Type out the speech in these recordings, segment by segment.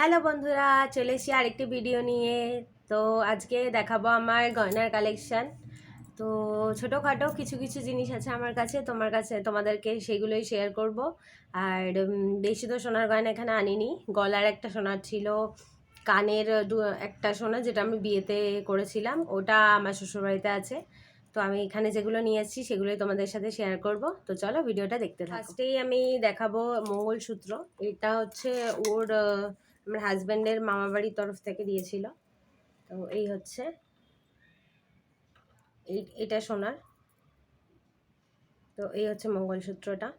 Hello বন্ধুরা, চলে এসেছি আরেকটি ভিডিও নিয়ে। তো আজকে দেখাবো আমার গয়নার কালেকশান তো ছোটোখাটো কিছু কিছু জিনিস আছে আমার কাছে, তোমার কাছে, তোমাদেরকে সেগুলোই শেয়ার করব। আর বেশি তো সোনার গয়না এখানে আনিনি। গলার একটা সোনার ছিল, কানের দু- একটা সোনা যেটা আমি বিয়েতে করেছিলাম, ওটা আমার শ্বশুরবাড়িতে আছে। তো আমি এখানে যেগুলো নিয়ে এসেছি সেগুলোই তোমাদের সাথে শেয়ার করব। তো চলো ভিডিওটা দেখতে থাকো। ফার্স্টেই আমি দেখাবো মঙ্গলসূত্র। এটা হচ্ছে ওর আমার হাজব্যান্ডের মামা বাড়ির তরফ থেকে দিয়েছিল। তো এই হচ্ছে। এই, এটা সোনার। তো এই হচ্ছে মঙ্গলসূত্রটা।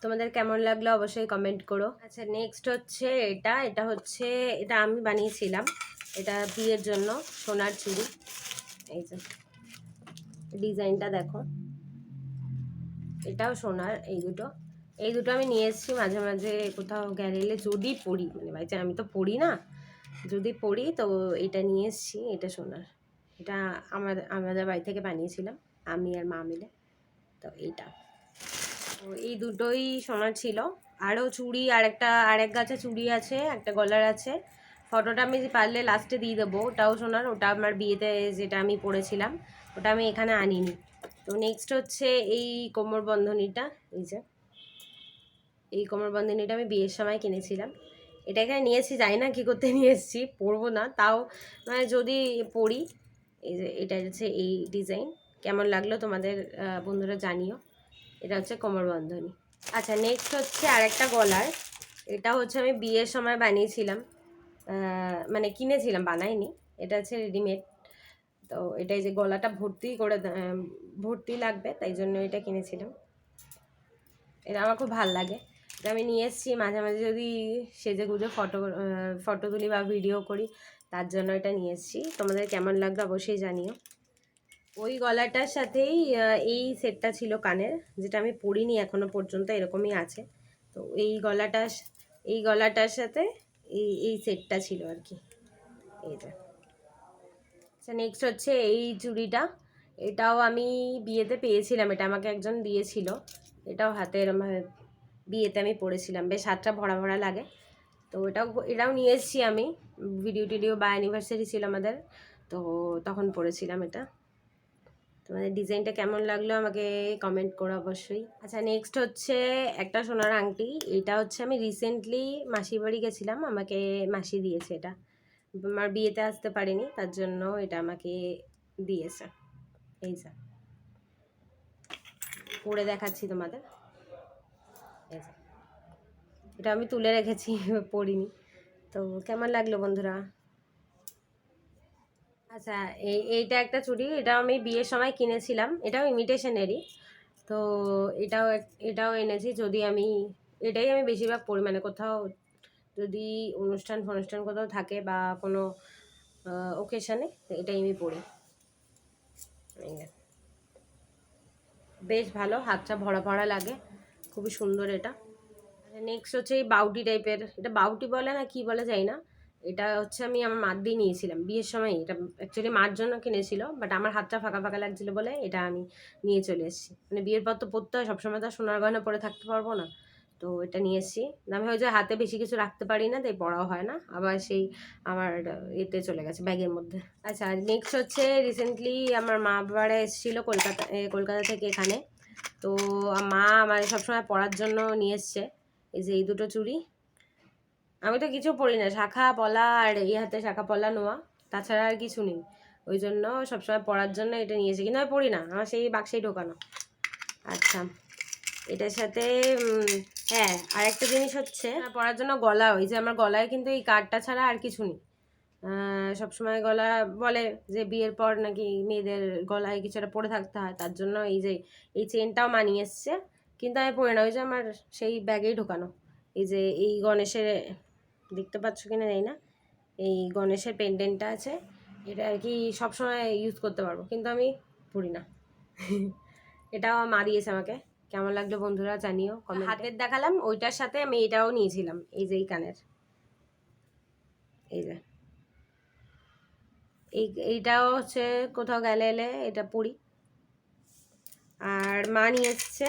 তোমাদের কেমন লাগল অবশ্যই কমেন্ট করো। আচ্ছা নেক্সট হচ্ছে এটা। এটা হচ্ছে, এটা আমি বানিয়েছিলাম। এটা বিয়ের জন্য সোনার চুড়ি। এই যে, ডিজাইনটা দেখো। এটাও সোনার, এই দুটো। এই দুটো আমি নিয়ে এসেছি মাঝে মাঝে কোথাও গেলে যদি পড়ি মানে ভাইছে আমি তো পড়ি না, যদি পড়ি তো এটা নিয়ে এসেছি, এটা সোনার। এটা আমাদের আমাদের বাড়ি থেকে বানিয়েছিলাম, আমি আর মা মিলে, তো এইটা। তো এই দুটোই সোনার ছিল। আরও চুড়ি আর একটা আরেক গাছে চুড়ি আছে, একটা গলার আছে। ফটোটা আমি পারলে লাস্টে দিয়ে দেবো, ওটাও সোনার, ওটা আমার বিয়েতে যেটা আমি পরেছিলাম ওটা আমি এখানে আনিনি। তো নেক্সট হচ্ছে এই কোমর বন্ধনীটা, এই যে। এই কোমর বন্ধনীটা আমি বিয়ের সময় কিনেছিলাম। এটা এখানে নিয়েছি যাই না কী করতে নিয়ে এসেছি, পরবো না। তাও মানে যদি পরি, এই যে এটা হচ্ছে এই ডিজাইন। কেমন লাগল তোমাদের বন্ধুরা জানিও। এটা হচ্ছে কোমর বন্ধনী। আচ্ছা নেক্সট হচ্ছে আরেকটা গলার। এটা হচ্ছে আমি বিয়ের সময় বানিয়েছিলাম। মানে কিনেছিলাম, বানাইনি। এটা হচ্ছে রেডিমেড তো এটাই যে গলাটা ভর্তি করে ভর্তি লাগবে, তাই জন্য এটা কিনেছিলাম। এটা আমার খুব ভালো লাগে। আমি নিয়ে এসেছি। মাঝে মাঝে যদি সেজে গুজে ফটো ফটো তুলি বা ভিডিও করি, তার জন্য এটা নিয়ে এসেছি। তোমাদের কেমন লাগবে অবশ্যই জানিও। ওই গলাটার সাথেই এই সেটটা ছিল কানের, যেটা আমি পরিনি এখনও পর্যন্ত, এরকমই আছে। তো এই গলাটা এই গলাটার সাথে এই এই সেটটা ছিল আর কি। এইটা আচ্ছা নেক্সট হচ্ছে এই চুড়িটা। এটাও আমি বিয়েতে পেয়েছিলাম, এটা আমাকে একজন দিয়েছিল। এটাও হাতে এরম ভাবে বিয়েতে আমি পরেছিলাম বেশ হাতটা ভরা ভরা লাগে। তো এটাও এটাও নিয়ে এসেছি আমি। ভিডিও টিডিও বা অ্যানিভার্সারি ছিল আমাদের। তো তখন পরেছিলাম এটা। তোমাদের ডিজাইনটা কেমন লাগল আমাকে কমেন্ট করো অবশ্যই। আচ্ছা নেক্সট হচ্ছে একটা সোনার আংটি। এটা হচ্ছে আমি রিসেন্টলি মাসির বাড়ি গেছিলাম। আমাকে মাসি দিয়েছে এটা। আমার বিয়েতে আসতে পারিনি, তার জন্য এটা আমাকে দিয়েছে। এই যে। পরে দেখাচ্ছি তোমাদের। এটা আমি তুলে রেখেছি, পড়িনি। তো কেমন লাগল বন্ধুরা? আচ্ছা এই, এইটা একটা চুড়ি এটা আমি বিয়ের সময় কিনেছিলাম। এটাও ইমিটেশনেরই তো এটাও এটাও এনেছি যদি আমি, এটাই আমি বেশিরভাগ পরিমাণে কোথাও যদি অনুষ্ঠান ফনুষ্ঠান কোথাও থাকে বা কোনো ওকেশানে এটাই আমি পড়ি। বেশ ভালো, হাতটা ভরা ভরা লাগে। খুবই সুন্দর এটা। নেক্সট হচ্ছে এই বাউটি টাইপের এটা বাউটি বলে না, কি বলে যাই না। এটা হচ্ছে আমি আমার মার দিয়ে নিয়েছিলাম বিয়ের সময়। এটা অ্যাকচুয়ালি মার জন্য কিনেছিল বাট আমার হাতটা ফাঁকা ফাঁকা লাগছিল বলে এটা আমি নিয়ে চলে এসেছি। মানে বিয়ের পর তো পরতে হয়, সবসময় তো সোনার গয়না পরে থাকতে পারব না। তো এটা নিয়ে এসেছি। আমি হয়তো হাতে বেশি কিছু রাখতে পারি না, তাই পড়াও হয় না। আবার সেই আমার এতে চলে গেছে, ব্যাগের মধ্যে। আচ্ছা নেক্সট হচ্ছে রিসেন্টলি আমার মা বাবারা এসেছিল কলকাতা কলকাতা থেকে এখানে। তো মা আমার সবসময় পড়ার জন্য নিয়ে এসছে। এই যে এই দুটো চুড়ি। আমি তো কিছু পড়ি না, শাখা, পলা আর এই হাতে শাখা, পলা, নোয়া। তাছাড়া আর কিছু নেই। ওই জন্য সবসময় পড়ার জন্য এটা নিয়ে নিয়েছি কিন্তু আমি পড়ি না, আমার সেই বাক্সেই ঢোকানো। আচ্ছা এটার সাথে হ্যাঁ আর একটা জিনিস হচ্ছে পড়ার জন্য গলা ওই যে আমার গলায় কিন্তু এই কার্ডটা ছাড়া আর কিছু নেই। সবসময় গলা বলে যে বিয়ের পর নাকি মেয়েদের গলায় কিছু একটা পরে থাকতে হয়, তার জন্য এই যে, এই চেনটাও মানিয়ে এসছে। কিন্তু আমি পরে না, ওই যে আমার সেই ব্যাগেই ঢোকানো। এই যে, এই গণেশের, দেখতে পাচ্ছ কিনা জানি না, এই গণেশের পেন্ডেন্টটা আছে। এটা আর কি সবসময় ইউজ করতে পারব, কিন্তু আমি পড়ি না। এটাও মা দিয়েছে আমাকে। কেমন লাগল বন্ধুরা জানিও হাতের দেখালাম, ওইটার সাথে আমি এটাও নিয়েছিলাম, এই যে এই কানের। এই যে। এই, এইটাও হচ্ছে কোথাও গেলে এলে এটা পড়ি আর মা নিয়ে এসছে।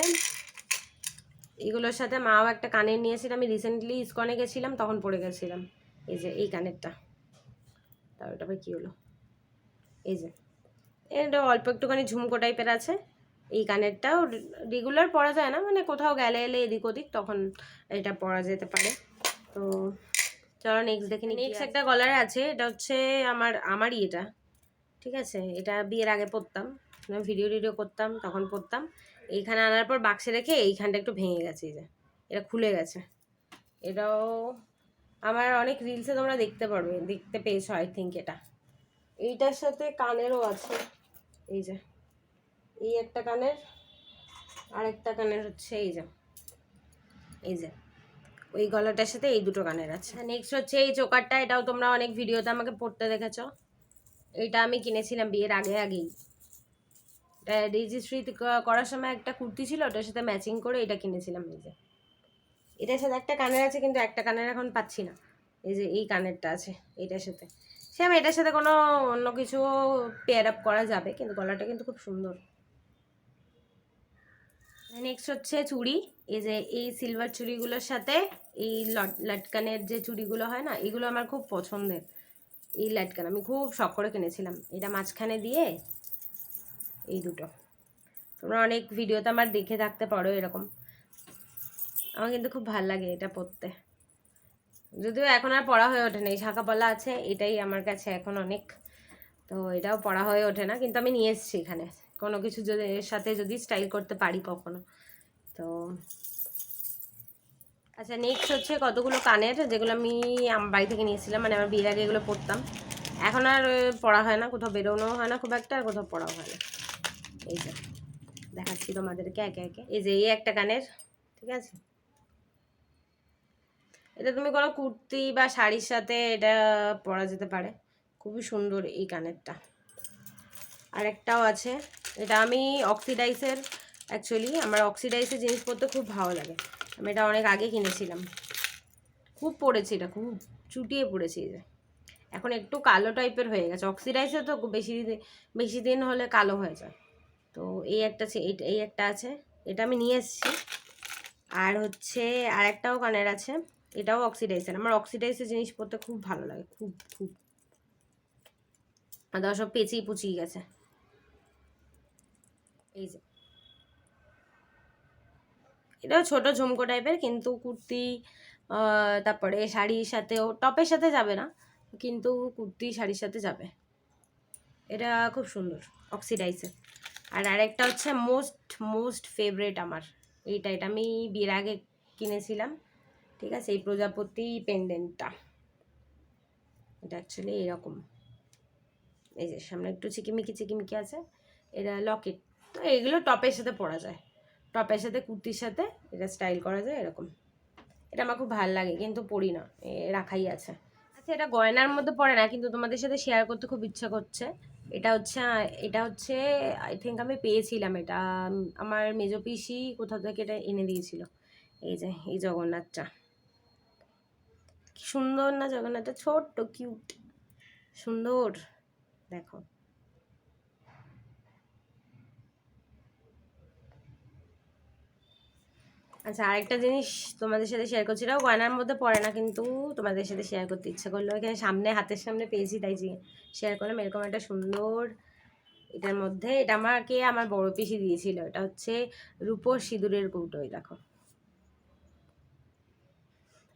এগুলোর সাথে মাও একটা কানের নিয়েছিল। আমি রিসেন্টলি ইস্কনে গেছিলাম, তখন পরে গেছিলাম। এই যে, এই কানেরটা। তার ওটা আবার কী হলো? এই যে, এটা অল্প একটুখানি ঝুমকো টাইপের আছে। এই কানেরটাও রেগুলার পরা যায় না। মানে কোথাও গেলে এলে এদিক ওদিক, তখন এটা পরা যেতে পারে। তো চলো নেক্সট দেখে নিই নেক্সট একটা গলার আছে এটা হচ্ছে আমার আমারই এটা ঠিক আছে? এটা বিয়ের আগে পরতাম ভিডিও টিডিও করতাম তখন পরতাম। এইখানে আনার পর বাক্সে রেখে এইখানটা একটু ভেঙে গেছে এই যে এটা খুলে গেছে। এটাও আমার অনেক রিলসে তোমরা দেখতে পারবে দেখতে পেয়েছ আই থিঙ্ক এটা। এইটার সাথে কানেরও আছে এই যে এই একটা কানের আরেকটা কানের হচ্ছে এই যে এই যে। ওই গলাটার সাথে এই দুটো কানের আছে। নেক্সট হচ্ছে এই চোকারটা, এটাও তোমরা অনেক ভিডিওতে আমাকে পড়তে দেখেছ। এটা আমি কিনেছিলাম বিয়ের আগে আগেই। এটা রেজিস্ট্রি করার সময় একটা কুর্তি ছিল, ওটার সাথে ম্যাচিং করে এটা কিনেছিলাম যে। এটার সাথে একটা কানের আছে, কিন্তু একটা কানের এখন পাচ্ছি না। এই যে এই কানেরটা আছে, এটার সাথে। সে আমি এটার সাথে কোনো অন্য কিছু পেয়ার আপ করা যাবে, কিন্তু গলাটা কিন্তু খুব সুন্দর। নেক্সট হচ্ছে চুড়ি। এই যে এই সিলভার চুড়িগুলোর সাথে এই লটকানের যে চুড়িগুলো হয় না, এগুলো আমার খুব পছন্দের। এই লাটকান, আমি খুব শখ করে কিনেছিলাম। এটা মাঝখানে দিয়ে এই দুটো। তোমরা অনেক ভিডিওতে আমার দেখে থাকতে পারো এরকম। আমার কিন্তু খুব ভালো লাগে এটা পরতে। যদিও এখন আর পড়া হয়ে ওঠে না এই শাঁখা পলা আছে, এটাই আমার কাছে এখন অনেক। তো এটাও পড়া হয়ে ওঠে না, কিন্তু আমি নিয়ে এসেছি এখানে। কোনো কিছু যদি এর সাথে যদি স্টাইল করতে পারি কখনো। তো। আচ্ছা নেক্সট হচ্ছে কতগুলো কানের, যেগুলো আমি বাড়ি থেকে নিয়েছিলাম মানে আমার বিয়ের আগে এগুলো পরতাম। এখন আর পড়া হয় না, কোথাও বেরোনো হয় না খুব একটা, আর কোথাও পড়াও হয় না। এই যে, দেখাচ্ছি তোমাদেরকে একে একে। এই যে, এই একটা কানের, ঠিক আছে? এটা তুমি কোনো কুর্তি বা শাড়ির সাথে এটা পরা যেতে পারে। খুবই সুন্দর এই কানেরটা। আরেকটাও আছে, এটা আমি অক্সিডাইসের অ্যাকচুয়ালি আমার অক্সিডাইসের জিনিস পরতে খুব ভালো লাগে। আমি এটা অনেক আগে কিনেছিলাম। খুব পড়েছি এটা, খুব চুটিয়ে পড়েছি যে এখন একটু কালো টাইপের হয়ে গেছে। অক্সিডাইসে তো বেশি বেশি দিন হলে কালো হয়ে যায়। তো এই একটা এই একটা আছে। এটা আমি নিয়ে এসেছি। আর হচ্ছে আর একটাও কানের আছে। এটাও অক্সিডাইসের আমার অক্সিডাইসের জিনিস পরতে খুব ভালো লাগে। খুব খুব। আর সব পেঁচিয়ে পুচিয়ে গেছে। এই যে। এটাও ছোট ঝুমকো টাইপের কিন্তু কুর্তি তারপরে শাড়ির সাথেও, টপের সাথে যাবে না, কিন্তু কুর্তি, শাড়ির সাথে যাবে। এটা খুব সুন্দর অক্সিডাইসের আর আরেকটা হচ্ছে মোস্ট মোস্ট ফেভারেট আমার, এইটা, এটা আমি বিয়ের আগে কিনেছিলাম, ঠিক আছে, এই প্রজাপতি পেন্ডেন্টটা এটা অ্যাকচুয়ালি এরকম। এই যে সামনে একটু চিকিমিকি চিকিমিকি আছে, এটা লকেট তো এগুলো টপের সাথে পরা যায়। টপের সাথে, কুর্তির সাথে, এটা স্টাইল করা যায় এরকম। এটা আমার খুব ভালো লাগে, কিন্তু পরি না রাখাই আছে। আচ্ছা এটা গয়নার মধ্যে পড়ে না, কিন্তু তোমাদের সাথে শেয়ার করতে খুব ইচ্ছা করছে। এটা হচ্ছে এটা হচ্ছে আই থিঙ্ক আমি পেয়েছিলাম এটা আমার মেজো পিসি কোথাও থেকে এটা এনে দিয়েছিল। এই যে, এই জগন্নাথটা। সুন্দর না জগন্নাথটা, ছোট্ট কিউট সুন্দর, দেখো। আচ্ছা আরেকটা জিনিস তোমাদের সাথে শেয়ার করছি, এটাও গয়নার মধ্যে পড়ে না, কিন্তু তোমাদের সাথে শেয়ার করতে ইচ্ছা করল। এখানে সামনে, হাতের সামনে পেয়েছি, তাই যে শেয়ার করলাম। এরকম একটা সুন্দর এটার মধ্যে, এটা আমাকে আমার বড় পিসি দিয়েছিল, এটা হচ্ছে রূপোর সিঁদুরের কৌটোই দেখো।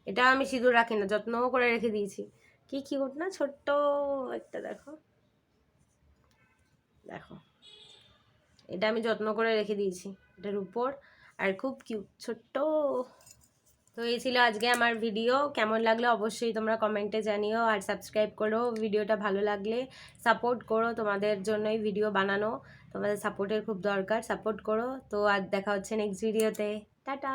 এটা আমি সিঁদুর রাখি না, যত্ন করে রেখে দিয়েছি। কি কি না? ছোট্ট একটা, দেখো। দেখো। এটা আমি যত্ন করে রেখে দিয়েছি এটার উপর আর খুব কিউট ছোট্ট। তো এই ছিল আজকে আমার ভিডিও কেমন লাগল অবশ্যই তোমরা কমেন্টে জানিও আর সাবস্ক্রাইব করো। ভিডিওটা ভালো লাগলে সাপোর্ট করো তোমাদের জন্যই ভিডিও বানানো। তোমাদের সাপোর্টের খুব দরকার। সাপোর্ট করো। তো আর দেখা হচ্ছে নেক্সট ভিডিওতে টাটা!